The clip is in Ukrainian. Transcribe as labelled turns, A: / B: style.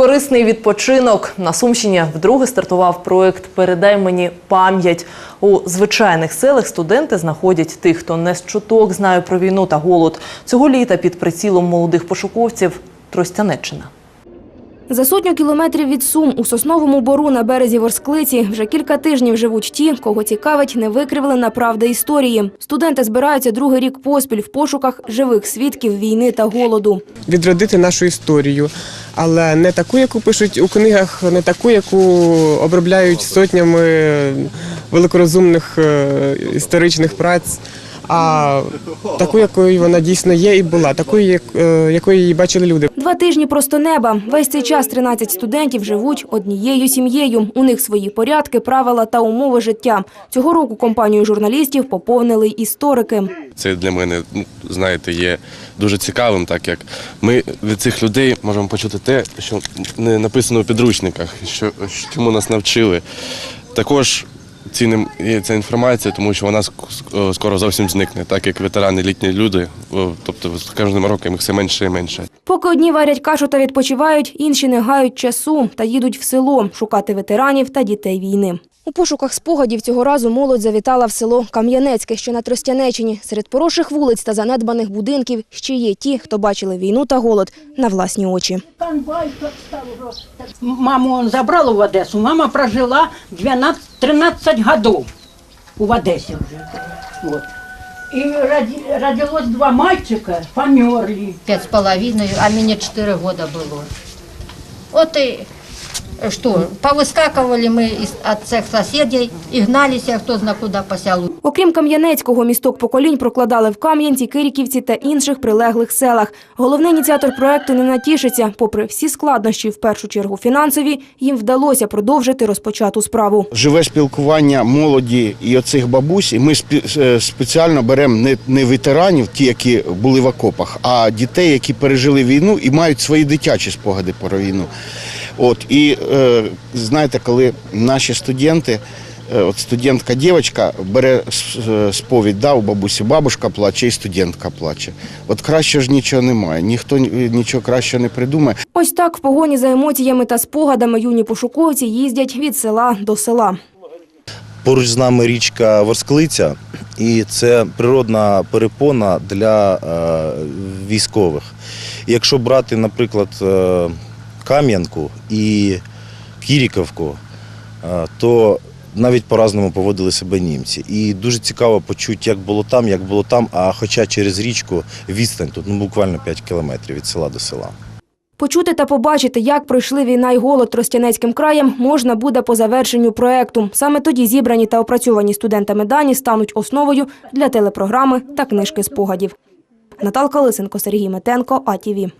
A: Корисний відпочинок на Сумщині вдруге стартував проект Передай мені пам'ять. У звичайних селах студенти знаходять тих, хто не з чуток знає про війну та голод. Цього літа під прицілом молодих пошуковців Тростянеччина.
B: За сотню кілометрів від Сум у Сосновому Бору на березі Ворсклиці вже кілька тижнів живуть ті, кого цікавить невикривлена правда історії. Студенти збираються другий рік поспіль в пошуках живих свідків війни та голоду.
C: відродити нашу історію, але не таку, яку пишуть у книгах, не таку, яку обробляють сотнями великорозумних е, історичних праць, а таку, якою вона дійсно є і була, такою, як- е, якою її бачили люди.
B: Два тижні просто неба. Весь цей час 13 студентів живуть однією сім'єю. У них свої порядки, правила та умови життя. Цього року компанію журналістів поповнили історики.
D: Це для мене, ну, знаєте, є дуже цікавим, так як ми від цих людей можемо почути те, що не написано у підручниках, що чому нас навчили. Також цінним є ця інформація, тому що вона ск- скоро зовсім зникне, так як ветерани літні люди, тобто з кожним роком їх все менше і менше.
B: Поки одні варять кашу та відпочивають, інші не гають часу та їдуть в село шукати ветеранів та дітей війни. У пошуках спогадів цього разу молодь завітала в село Кам'янецьке, що на Тростянеччині. Серед поросших вулиць та занедбаних будинків ще є ті, хто бачили війну та голод на власні очі.
E: Маму он забрал в Одессу. Мама прожила 12, 13 годов в Одессе уже. Вот. И роди- родилось два мальчика, померли.
F: пять с половиной, а мне четыре года было. Вот и э, что, повыскакивали мы из, от всех соседей и гнались, а кто знает куда по селу.
B: Окрім Кам'янецького, місток поколінь прокладали в Кам'янці, Кириківці та інших прилеглих селах. Головний ініціатор проекту не натішиться. Попри всі складнощі, в першу чергу фінансові, їм вдалося продовжити розпочату справу.
G: живе спілкування молоді і оцих бабусь. І ми спі- е, спеціально беремо не, не ветеранів, ті, які були в окопах, а дітей, які пережили війну і мають свої дитячі спогади про війну. От і е, знаєте, коли наші студенти. е, От студентка дівчинка бере е, сповідь, да, у бабусі бабушка плаче і студентка плаче. От краще ж нічого немає, ніхто нічого краще не придумає.
B: Ось так в погоні за емоціями та спогадами юні пошуковці їздять від села до села.
H: Поруч з нами річка Ворсклиця, і це природна перепона для е, військових. Якщо брати, наприклад, е, Кам'янку і Кіріковку, то навіть по-разному поводили себе німці. І дуже цікаво почути, як було там, як було там, а хоча через річку відстань тут ну, буквально 5 кілометрів від села до села.
B: Почути та побачити, як пройшли війна й голод Тростянецьким краєм, можна буде по завершенню проекту. Саме тоді зібрані та опрацьовані студентами дані стануть основою для телепрограми та книжки спогадів. Наталка Лисенко, Сергій Метенко, АТВ.